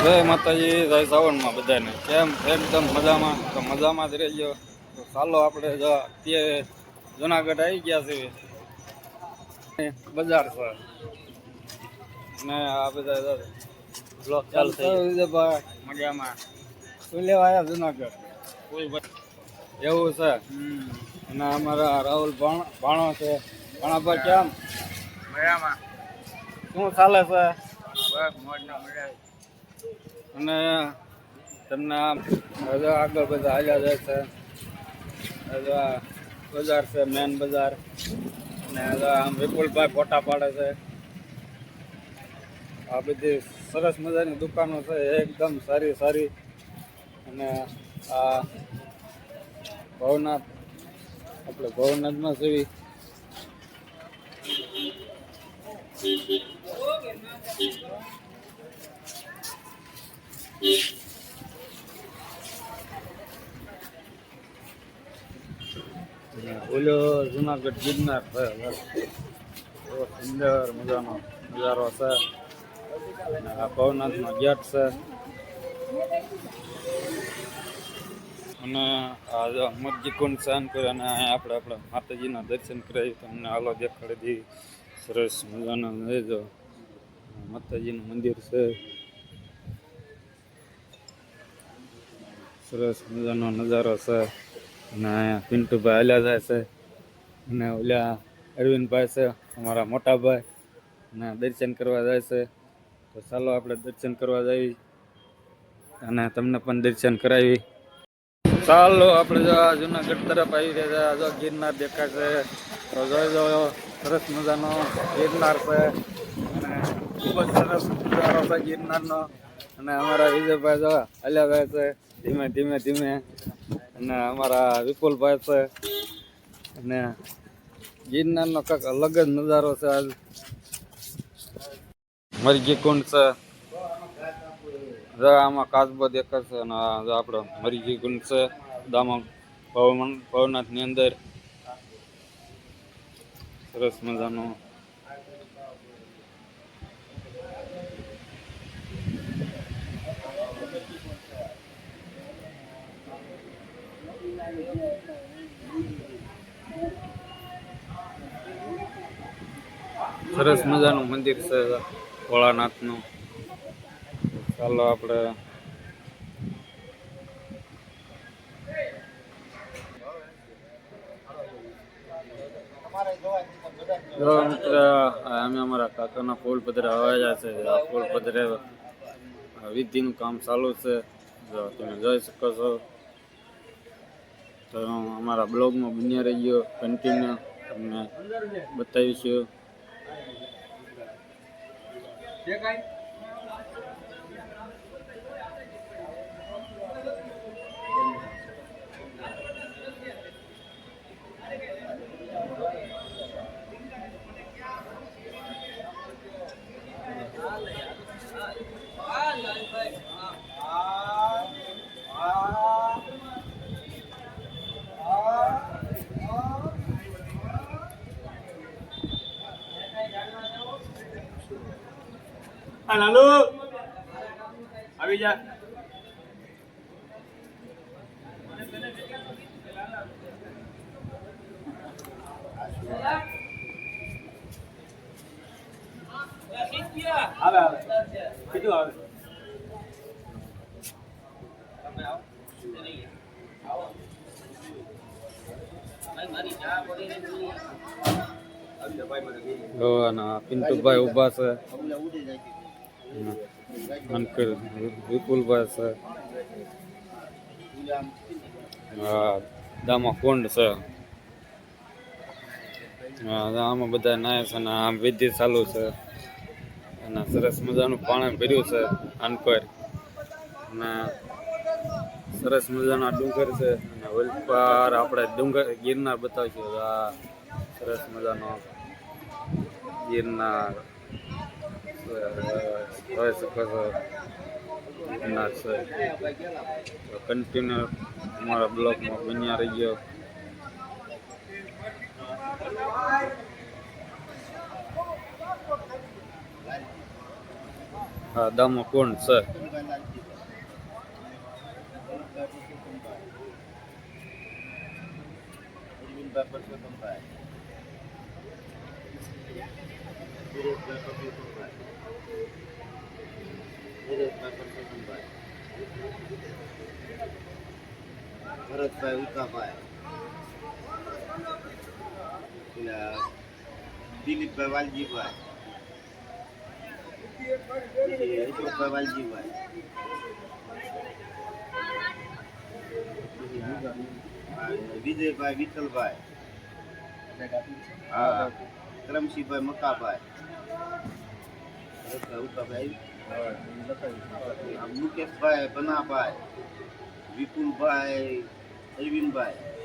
જય માતાજી જય સાવણમાં બધાને. કેમ? એકદમ મજામાં. તો મજામાં જ રહેજો. તો ચાલો આપણે જો અત્યારે જુનાગઢ આવી ગયા છે બજાર છે. ને આ બધા બ્લોક ચાલુ થઈ ભાઈ. મજામાં. શું લેવા આવ્યા જુનાગઢ કોઈ એવું છે? અને અમારા રાહુલ ભાણ ભાણો છે. ભાણાભાઈ કેમ? મજામાં. શું ચાલે છે? બસ મોજના મજા અને તમને હજુ આગળ બધા હાલ્યા જાય છે. હજુ આ બજાર છે મેન બજાર. અને હજુ આમ વિપુલભાઈ ફોટા પાડે છે. આ બધી સરસ મજાની દુકાનો છે એકદમ સારી સારી. અને આ ભવનાથ, આપણે ભવનાથમાં જેવી અને ઓલો જુનાગઢ ગિરનાર એવો સુંદર મજાનો નજારો છે. ભવનાથનો ગેટ છે. અને આ મરજી કુંડ સ્નાન કરે અને આપણે આપણે માતાજીના દર્શન કરાવી તમને હાલો દેખાડી દઈએ સરસ મજાનો જો માતાજીનું મંદિર છે. સરસ મજાનો નજારો છે. અને પિન્ટુભાઈ જાય છે. અને ઓલા અરવિંદભાઈ છે, અમારા મોટાભાઈ અને દર્શન કરવા જાય છે. તો ચાલો આપણે દર્શન કરવા જઈએ. અને તમને પણ દર્શન કરાવી. ચાલો આપણે જો જુનાગઢ તરફ આવી રહ્યા છે. જો ગિરનાર દેખાય છે તો જોઈ જો સરસ મજાનો ગિરનાર છે. અને ખૂબ જ સરસ નજારો છે ગિરનારનો. અને અમારા વિજયભાઈ જો હાલ્યા જાય છે. ધીમે ધીમે ધીમે. અને અમારા વિપુલભાઈ છે. અને ગિરનારનો કંઈક અલગ જ નજારો છે આજ. મરઘી કુંડ છે. આમાં કાચબો છે અને આપણો મરઘી કુંડ છે દામા ભવન ભવનાથની અંદર. સરસ મજાનું. સરસ મજાનું મંદિર છે ભોળાનાથનું. ચાલો આપણે અમે અમારા કાકાના ફૂલ પધરા આવ્યા છે ફૂલ પધરે વિધિનું કામ ચાલુ છે. જો તમે જોઈ શકો છો. તો અમારા બ્લોગમાં બન્યા રહી ગયો કન્ટિન્યુ તમને બતાવીશું. લાલુ આવી જા આવે આવે કીધું આવે જો અને આ પિન્ટુભાઈ ઊભા છે અંકર વિપુલભાઈ છે હા દામા કુંડ છે આમાં બધા નાય છે અને આમ વિધિ ચાલુ છે અને સરસ મજાનું પાણી ભર્યું છે અનકોર અને સરસ મજાના ડુંગર છે અને વલપાર આપણે ડુંગર ગિરનાર બતાવીશું આ સરસ મજાનો ગિરનાર જોઈ શકો છો. કન્ટિન્યુ અમારા બ્લોકમાં બન્યા રહી ગયો હા, દામો કોણ છે? Thank લાલજીભાઈ ભરતભાઈ ઉતાભાઈ. દિલીપભાઈ વાલજીભાઈ. પછી વાલજીભાઈ વિજયભાઈ વિઠ્ઠલભાઈ. હા. કરમશીભાઈ મકાભાઈ મુકેશભાઈ બનાભાઈ વિપુલભાઈ અરવિંદભાઈ.